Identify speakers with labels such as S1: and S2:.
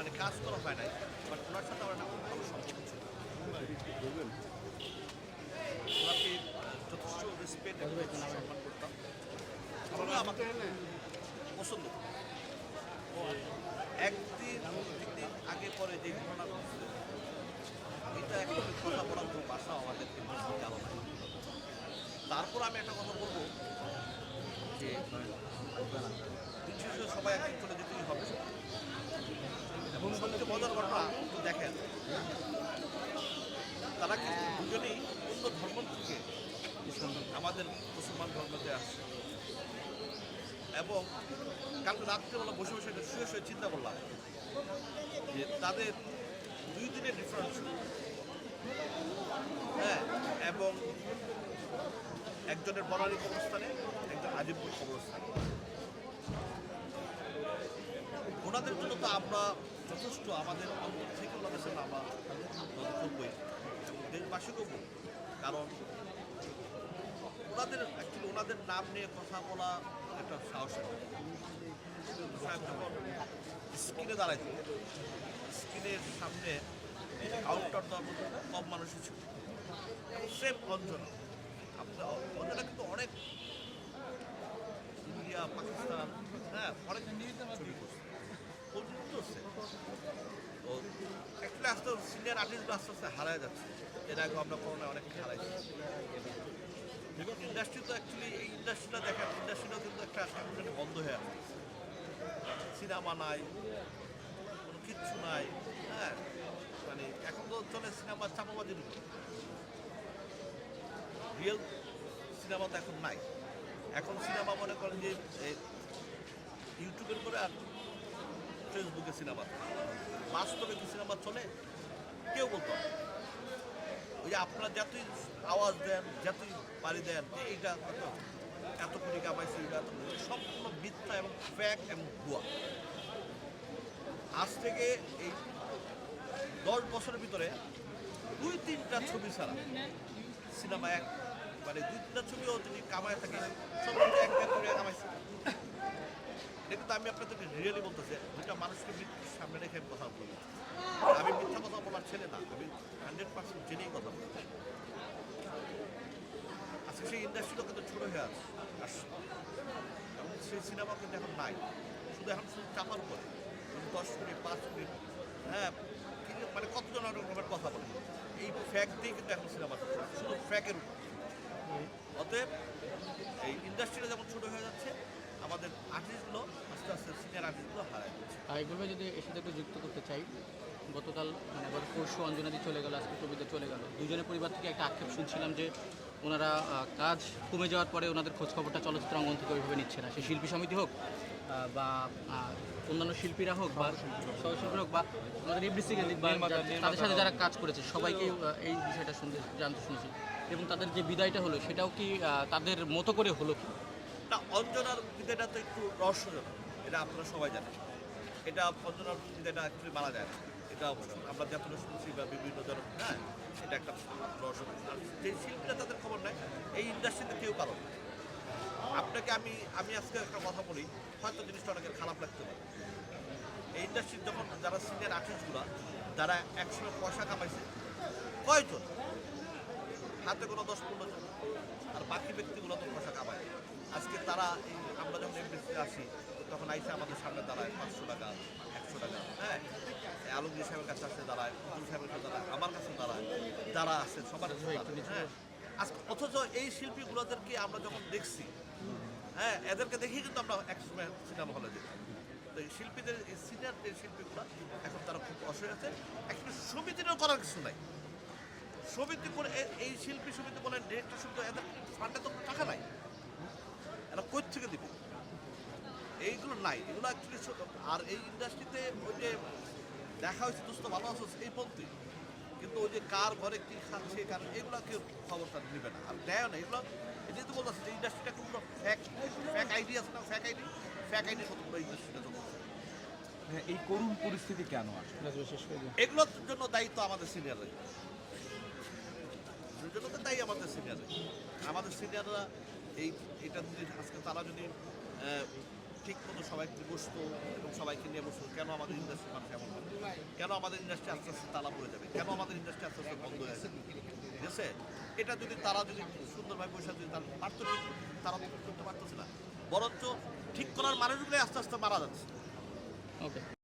S1: মানে কাজ করা হয় নাই বাট ওনার সাথে আমার একটা খুব ভালো সম্পর্ক ছিল। ওনাকে যথেষ্ট রেসপেক্ট সম্মান করতাম। আমরা আমাকে পছন্দ। একদিন দুদিন আগে পরে যে ঘটনা এটা একদম কথা বলার কোনো ভাষা আমাদেরকে জানো না তারপর আমি একটা কথা বলব, যে সবাই একদিন চলে যেতেই হবে এবং সবচেয়ে মজার ঘটনা একটু দেখেন তারা কিন্তু দুজনেই অন্য ধর্ম থেকে আমাদের মুসলমান ধর্মতে আসছে এবং কালকে রাত্রেবেলা বসে বসে একটা শুয়ে শুয়ে চিন্তা করলাম যে তাদের দুই দিনের ডিফারেন্স হ্যাঁ এবং একজনের বনানী কবরস্থানে, একজন আজিমপুর কবরস্থানে। ওনাদের জন্য তো আমরা যথেষ্ট, আমাদের থেকে ওনাদের সাথে আমরা করবই এবং বলব কারণ ওনাদের অ্যাকচুয়ালি ওনাদের নাম নিয়ে কথা বলা একটা ব্যাপার। সাহেব যখন স্ক্রিনে দাঁড়াইছে স্ক্রিনের সামনে কাউন্টার দেওয়ার মতো কম মানুষই ছিল। এবং সেম অঞ্চনা আপনার অঞ্চনা কিন্তু অনেক ইন্ডিয়া, পাকিস্তান হ্যাঁ অনেক ছবি করছে। তো অ্যাকচুয়ালি আস্তে সিনিয়র আর্টিস্টগুলো আস্তে আস্তে হারায় যাচ্ছে। এর আগে আমরা করোনা অনেক হারাইছি। ইন্ডাস্ট্রি তো অ্যাকচুয়ালি এই ইন্ডাস্ট্রিটা দেখেন ইন্ডাস্ট্রিটা কিন্তু একটা জানি বন্ধ হয়ে আছে। সিনেমা নাই, কোনো কিচ্ছু নাই হ্যাঁ? মানে এখন তো চলে সিনেমা চাপাবাজির উপর রিয়েল সিনেমা তো এখন নাই। এখন সিনেমা মনে করেন যে ইউটিউবের করে আর ফেসবুকে সিনেমা। বাস্তবে কি সিনেমা চলে? কেউ বলতো। ওই যে আপনারা যতই আওয়াজ দেন, যতই বাড়ি দেন এইটা কত? এত কোটি কামাইছে, এইটা সম্পূর্ণ মিথ্যা এবং ফ্যাক এবং ভুয়া। আজ থেকে এই দশ বছরের ভিতরে দুই তিনটা ছবি ছাড়া সিনেমা এক মানে দুই তিনটা ছবিও যদি কামায় থাকে সব এক এক করে কামাইছে। এটা আমি আপনাদেরকে রিয়েলি বলতেছি, দুইটা মানুষকে মৃত্যুর সামনে রেখে আমি কথা বলি আমি মিথ্যা কথা বলার ছেলে না, আমি হান্ড্রেড পার্সেন্ট জেনেই কথা বলি আজকে সেই ইন্ডাস্ট্রিটা কিন্তু ছোট হয়ে আসছে এবং সেই সিনেমা কিন্তু এখন নাই। শুধু এখন শুধু চাপার মানে দশ মিনিট, পাঁচ মিনিট হ্যাঁ মানে কতজন রকমের কথা বলে? এই ফ্যাক দিয়ে কিন্তু এখন সিনেমা শুধু ফ্যাকের উপর। অতএব এই ইন্ডাস্ট্রিটা যেমন ছোট হয়ে যাচ্ছে, আমাদের আর্টিস্টগুলো আস্তে আস্তে সিনিয়র আর্টিস্টগুলো হারায় যাচ্ছে
S2: আর এগুলো যদি এর সাথে একটু যুক্ত করতে চাই গতকাল মানে গত পরশু অঞ্জনাদি চলে গেল আজকে কবিতা চলে গেল। দুজনের পরিবার থেকে একটা আক্ষেপ শুনছিলাম যে ওনারা কাজ কমে যাওয়ার পরে ওনাদের খোঁজখবরটা চলচ্চিত্র অঙ্গন থেকে ওইভাবে নিচ্ছে না। সে শিল্পী সমিতি হোক বা অন্যান্য শিল্পীরা হোক বা সহশিল্পী হোক বা আমাদের এফডিসি তাদের সাথে যারা কাজ করেছে সবাইকে এই বিষয়টা শুনতে জানতে শুনেছি। এবং তাদের যে বিদায়টা হলো সেটাও কি তাদের মতো করে হলো কি?
S1: না অঞ্জনার বিদ্যাটা তো একটু রহস্যজনক। এটা আপনারা সবাই জানেন। এটা অঞ্জনার এটা অ্যাকচুয়ালি মারা যায়। না এটা আমরা যতটা শুনছি বা বিভিন্ন ধরনের হ্যাঁ এটা একটা আর যে শিল্পীরা তাদের খবর নেয় এই ইন্ডাস্ট্রিতে কেউ কারণ। আপনাকে আমি আমি আজকে একটা কথা বলি, হয়তো জিনিসটা অনেকের খারাপ লাগতে পারে। এই ইন্ডাস্ট্রির যখন যারা সিনিয়র আর্টিস্টগুলো যারা একসময় পয়সা কামাইছে, কয়জন? হাতে কোনো দশ পনেরো জন। আর বাকি ব্যক্তিগুলো তো পয়সা কামায়। আজকে তারা এই, আমরা যখন এমডিসিতে আসি তখন আইসে আমাদের সামনে দাঁড়ায় পাঁচশো টাকা একশো টাকা। হ্যাঁ? আলমগীর সাহেবের কাছে আসে দাঁড়ায় পুতুল সাহেবের কাছে দাঁড়ায় আমার কাছে দাঁড়ায় যারা আছে সবার কাছে হ্যাঁ? আজকে অথচ এই শিল্পীগুলোদেরকে আমরা যখন দেখছি হ্যাঁ এদেরকে দেখেই কিন্তু আমরা একসময় সিনেমা হলে যেতাম। তো এই শিল্পীদের এই সিনিয়র যে শিল্পীগুলো এখন তারা খুব অসহায় আছে। একটু সমিতিরও করার কিছু নাই। সমিতি করে এই শিল্পী সমিতি বলেন ডিরেক্টর সমিতি এদের ফান্ডে তো টাকা নাই। এরা কই থেকে দিবে? নাই এগুলো অ্যাকচুয়ালি আর এই ইন্ডাস্ট্রিতে ওই যে দেখা হয়েছে দুস্থ ভালো আছো এই পন্থী কিন্তু ওই যে কার ঘরে কি খাচ্ছে কার এগুলো কেউ খবরটা নেবে না। আর দেয় না এগুলো এই যেহেতু বলতেছে যে ইন্ডাস্ট্রিটা কিন্তু ফ্যাক ফ্যাক আইডি আছে না ফ্যাক আইডি ফ্যাক আইডির মতো ইন্ডাস্ট্রিটা চলছে
S3: হ্যাঁ, এই করুণ পরিস্থিতি কেন আসলে
S1: এগুলোর জন্য দায়িত্ব আমাদের সিনিয়ররা জন্য তো দায়ী আমাদের সিনিয়ররা আমাদের সিনিয়ররা এই এটা যদি আজকে তারা যদি ঠিক মতো সবাইকে বসতো এবং সবাইকে নিয়ে বসতো। কেন আমাদের ইন্ডাস্ট্রি মানুষ এমন হবে কেন আমাদের ইন্ডাস্ট্রি আস্তে আস্তে তালা পড়ে যাবে? কেন আমাদের ইন্ডাস্ট্রি আস্তে আস্তে বন্ধ হয়ে যাবে? ঠিক আছে? এটা যদি তারা যদি সুন্দরভাবে বসে যদি তারা পারতো তারা করতে পারতেছে না। বরঞ্চ ঠিক করার মানুষগুলোই আস্তে আস্তে মারা যাচ্ছে।
S2: ওকে